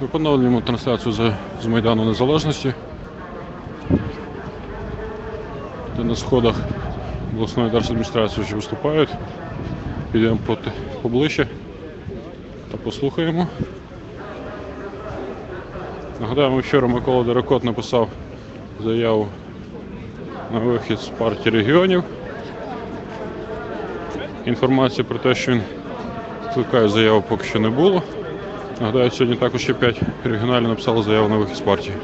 Ми поновлюємо трансляцію з, з Майдану Незалежності. Де на сходах обласної держадміністрації вже виступають. Підемо поближче та послухаємо. Нагадаємо, вчора Микола Дерекот написав заяву на вихід з партії регіонів. Інформації про те, що він скликає заяву, поки що не було. Нагадаю, сьогодні також ще 5 регіоналів написали заяву на вихід з партії.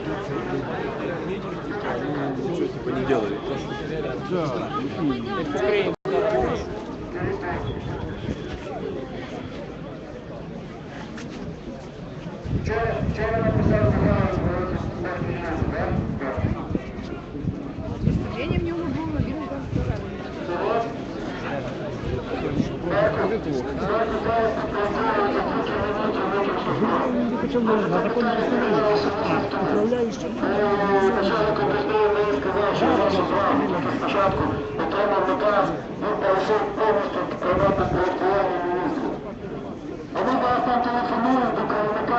Женя в ньому було, він там сказав. Спочатку отримав наказ, він перейшов повністю приймати проєктування міністрів. Вони вас там телефонують до керівника.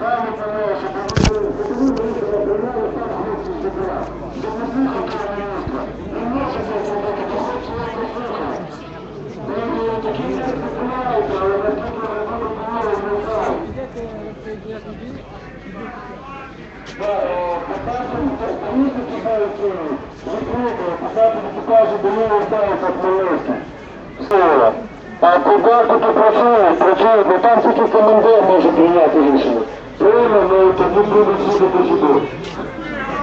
Кажуть на нього, що ви вирішили прийняли сам хлопці з ДБР. Щоб не слухав цього міністра. Він може це зробити, то хлопці вас не слухають. Ви такі не знаєте, але наскільки ви будете говорити, не знають. А куди тут працюють, працюють, бо там тільки командир може прийняти рішення. Прийме, ну тоді будуть всюди процедури.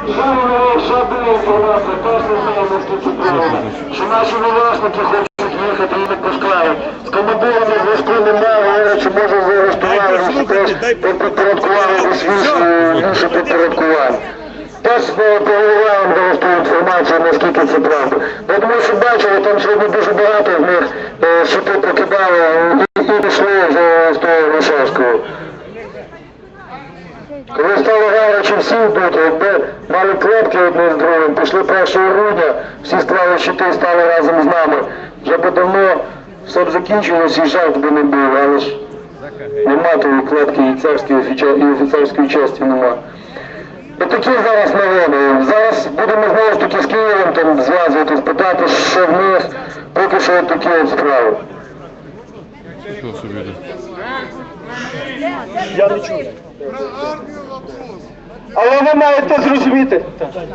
Зараз ще була інформація, теж не знаю, наскільки правильно, що наші власники хочуть їхати і не пускають. З командирами зв'язку немає, говорять, що може заарештували, що теж підпорядкували десь інше підпорядкування. Теж е, перевіряємо зараз ту інформацію, наскільки це правда. Я думаю, що бачили, там сьогодні дуже багато з них е, щити покидали і, пішли з, того Грушевського. Коли стало гаряче всі йдуть, якби мали клепки одне з другим, пішли 1 грудня, всі склали щити і стали разом з нами. Вже б давно все б закінчилось і жаль би не було, але ж нема тої клепки і царської і офіцерської честі нема. І такі зараз новини. Зараз будемо знову ж таки з Києвом там зв'язуватись, питати, що в них, поки що от такі от справи. Я не чую. Але ви маєте зрозуміти. Питання,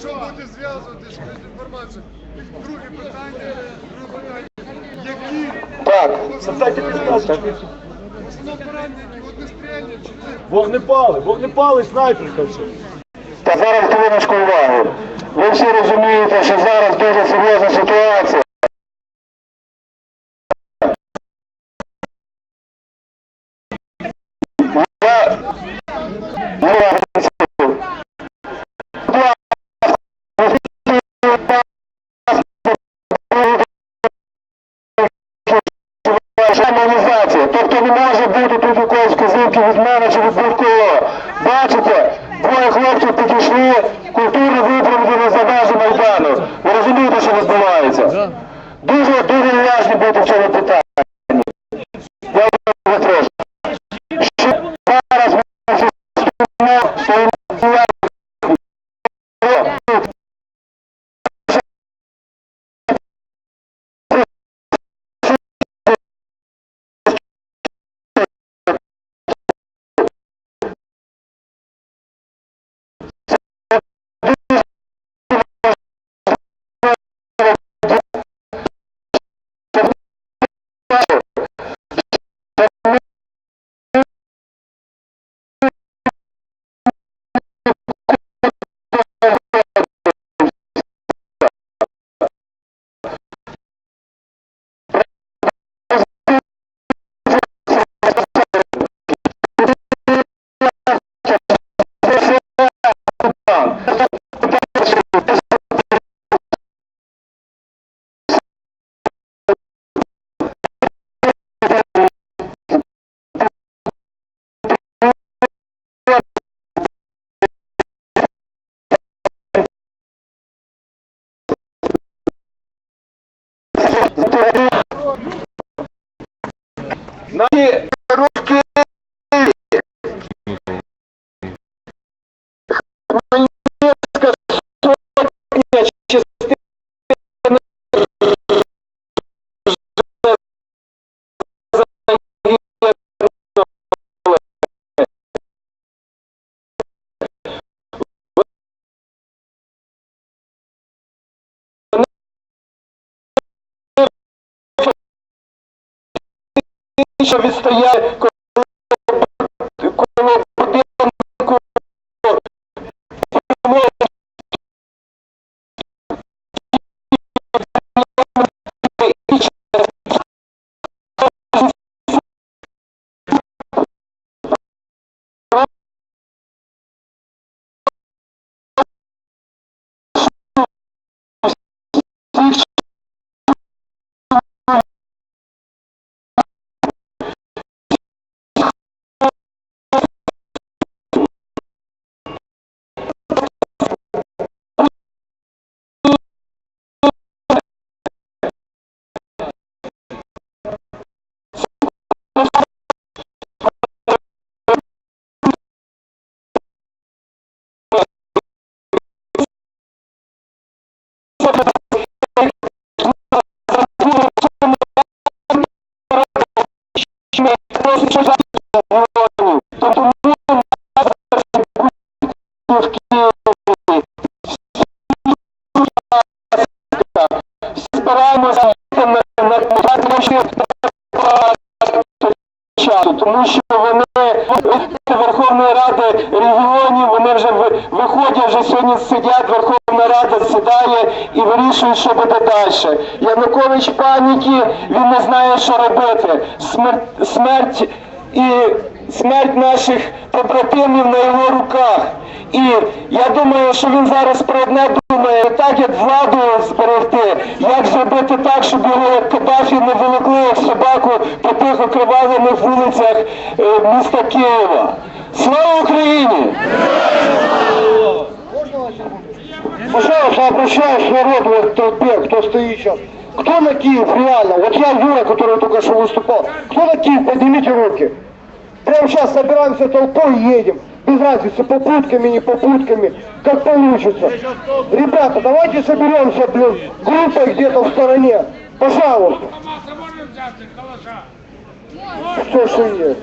що буде зв'язувати з інформацією? Друге питання, Так, чи ні? Вогнепали, вогнепали, снайперка все. Та зараз хвилиночку увагу. Ви всі розумієте, що зараз дуже серйозна ситуація. Навіть що відстояє тому що вони Верховної Ради регіонів, вони вже виходять, вже сьогодні сидять, Верховна Рада сідає і вирішує, що буде далі. Янукович паніки, він не знає, що робити. Смерть, смерть і смерть наших побратимів на його руках. І я думаю, що він зараз про одне думає, так як владу зберегти, як зробити так, щоб його як Каддафі не волокли як собаку по тих окривавлених вулицях е, міста Києва. Слава Україні! Пожалуйста, обращаюсь к народу, вот толпе, кто стоит сейчас. Кто на Киев реально? Вот я, Юра, который только что выступал. Кто на Киев? Поднимите руки. Прямо сейчас собираемся толпой и едем. Без разницы, попутками, не попутками, Как получится. Ребята, давайте соберемся, блин, группой где-то в стороне. Пожалуйста. Что что есть?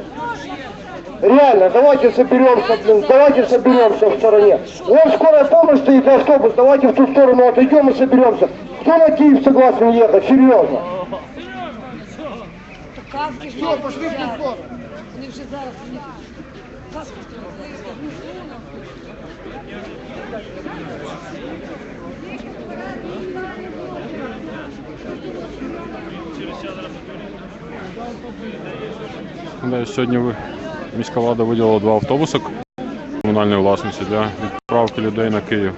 Реально, давайте соберемся, блин, давайте соберемся в стороне. Вон скорая помощь стоит, автобус, давайте в ту сторону отойдем и соберемся. Кто на Киев согласен ехать? Серьезно. Ж Все, пошли в ту сторону. Вже зараз Да, сьогодні міська влада виділила два автобуси комунальної власності для відправки людей на Київ.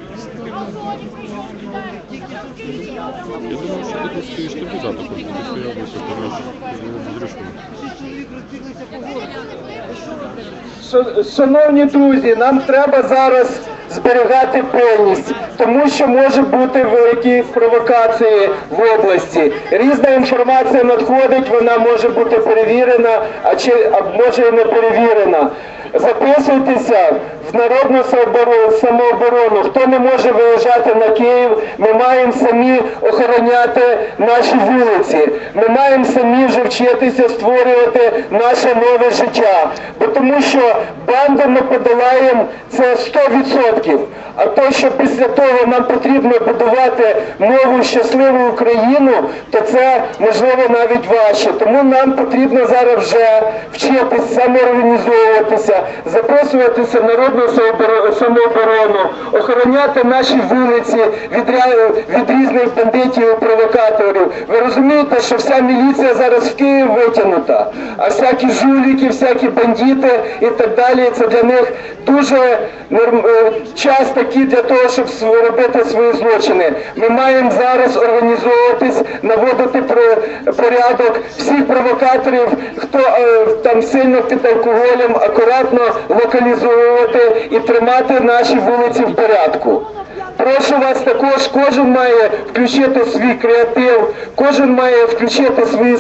Я думаю, що ти тут стоїш тобі за також, ти стояв десь з Шановні друзі, нам треба зараз зберігати пильність, тому що може бути великі провокації в області. Різна інформація надходить, вона може бути перевірена, а чи а може і не перевірена. Записуйтеся в народну самооборону-. Хто не може виїжджати на Київ, ми маємо самі охороняти наші вулиці. Ми маємо самі вже вчитися створювати наше нове життя. Бо тому що банду ми подолаємо це 100%. А то, що після того нам потрібно будувати нову щасливу Україну, то це можливо навіть важче. Тому нам потрібно зараз вже вчитися самоорганізовуватися, записуватися в народну самооборону, охороняти наші вулиці від, від різних бандитів і провокаторів. Ви розумієте, що вся міліція зараз в Київ витягнута, а всякі жуліки, всякі бандити і так далі. Це для них дуже норм- е, час такий для того, щоб робити свої злочини. Ми маємо зараз організовуватись, наводити порядок всіх провокаторів, хто е, там сильно під алкоголем, акуратно локалізовувати і тримати наші вулиці в порядку. Прошу вас також, кожен має включити свій креатив, кожен має включити свої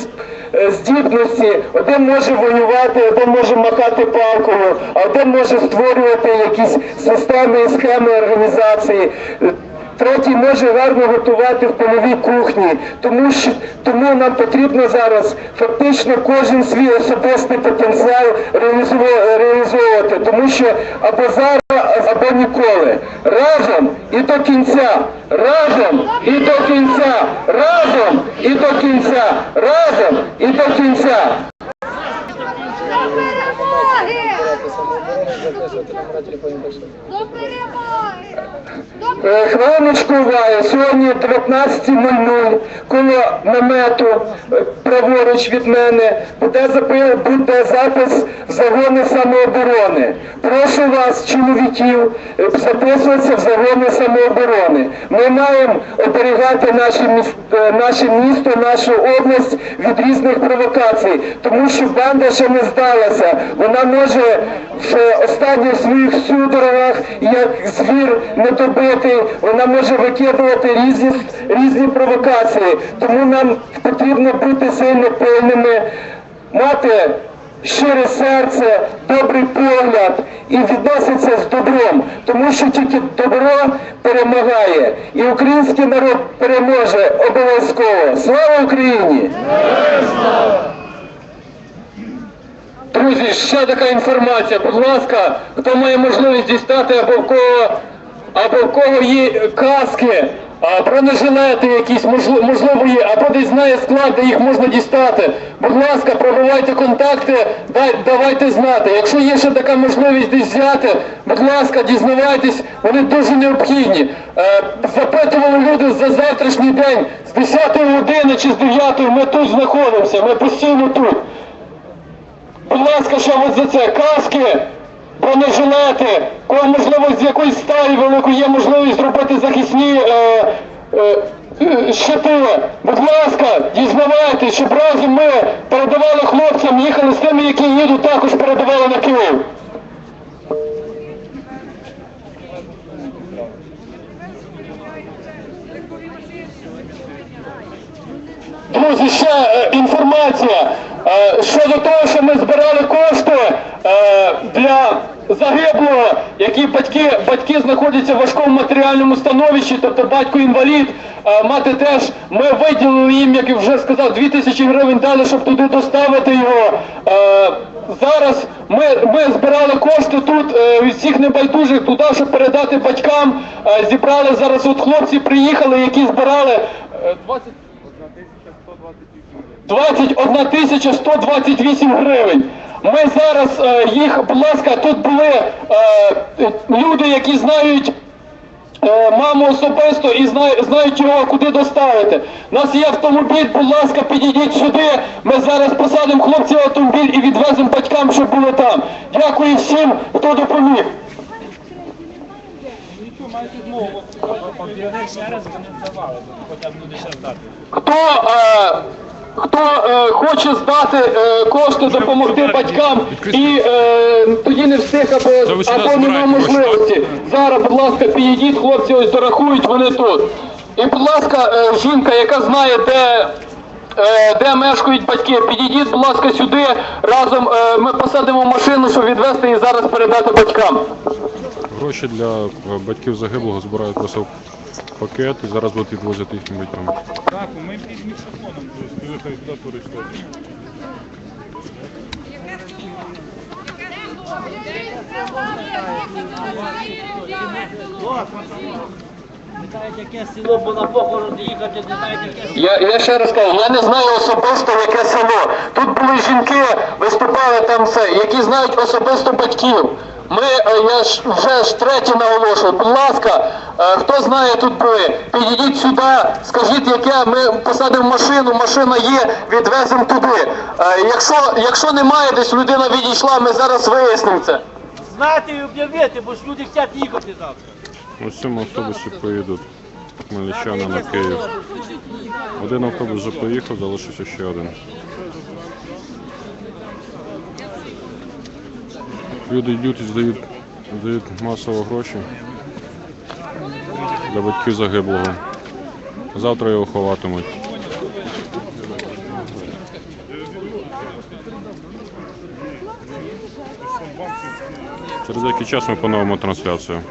е, здібності. Один може воювати, один може махати палкою, один може створювати якісь системи і схеми організації. Третій може гарно готувати в польовій кухні, тому що тому нам потрібно зараз фактично кожен свій особистий потенціал реалізовувати, тому що або зараз, або ніколи. Разом і до кінця, разом і до кінця, разом і до кінця, разом і до кінця. До перемоги! Хвилиночку уваги. Сьогодні 19.00 коло намету е, праворуч від мене буде, запис в загони самооборони. Прошу вас, чоловіків, е, записуватися в загони самооборони. Ми маємо оберігати наше міс- е, наше місто, нашу область від різних провокацій, тому що банда ще не здалася. Вона може в своїх судорогах, як звір недобитий, вона може викидувати різні, різні провокації. Тому нам потрібно бути сильно пильними, мати щире серце, добрий погляд і відноситися з добром, тому що тільки добро перемагає, і український народ переможе обов'язково. Слава Україні! Друзі, ще така інформація. Будь ласка, хто має можливість дістати або в кого, або в кого є каски, бронежилети якісь, можливо, є, або десь знає склад, де їх можна дістати. Будь ласка, пробивайте контакти, давайте знати. Якщо є ще така можливість десь взяти, будь ласка, дізнавайтесь, вони дуже необхідні. Е, запитували люди за завтрашній день з 10 години чи з 9 ми тут знаходимося, ми постійно тут. Будь ласка, ще от за це каски, бронежилети, кого можливо з якоїсь сталі великої є можливість зробити захисні е, е, е, щити. Будь ласка, дізнавайтесь, щоб разом ми передавали хлопцям, їхали з тими, які їдуть, також передавали на Київ. Друзі, ще е, інформація щодо того, що ми збирали кошти е, для загиблого, які батьки, батьки знаходяться в важкому матеріальному становищі, тобто батько інвалід, е, мати теж, ми виділили їм, як я вже сказав, 2000 гривень дали, щоб туди доставити його. Е, Зараз ми, ми збирали кошти тут е, від всіх небайдужих туди, щоб передати батькам. Е, Зібрали зараз, от хлопці приїхали, які збирали е, 20 21 тисяча 128 гривень. Ми зараз е, їх, будь ласка, тут були е, люди, які знають е, маму особисто і знають, знають його, куди доставити. У нас є автомобіль, будь ласка, підійдіть сюди. Ми зараз посадимо хлопців автомобіль і відвеземо батькам, щоб були там. Дякую всім, хто допоміг. Хто, е, хто е, хоче здати е, кошти, допомогти батькам і е, тоді не встиг або, або нема збираєте кошти? можливості. Зараз, будь ласка, підійдіть, хлопці ось дорахують, вони тут. І, будь ласка, е, жінка, яка знає, де. е, Де мешкають батьки, підійдіть, будь ласка, сюди. Разом е, ми посадимо машину, щоб відвезти і зараз передати батькам. Гроші для е, батьків загиблого збирають просто в пакет і зараз будуть відвозити їхнім батькам. Так, ми під мікрофоном туди перейшли. Знаєте, яке село, яке село. Я, я ще раз кажу, я не знаю особисто яке село. Тут були жінки, виступали там все, які знають особисто батьків. Ми, е, я ж вже ж третє наголошую. Будь ласка, е, хто знає тут були, підійдіть сюди, скажіть, яке ми посадимо машину, машина є, відвеземо туди. Е, Якщо, якщо немає, десь людина відійшла, ми зараз вияснимо це. Знати і об'явити, бо ж люди хочуть їхати завтра. Ось цьому автобусі поїдуть хмельничани на Київ. Один автобус вже поїхав, залишився ще один. Люди йдуть і здають, здають масово гроші для батьків загиблого. Завтра його ховатимуть. Через який час ми поновимо трансляцію.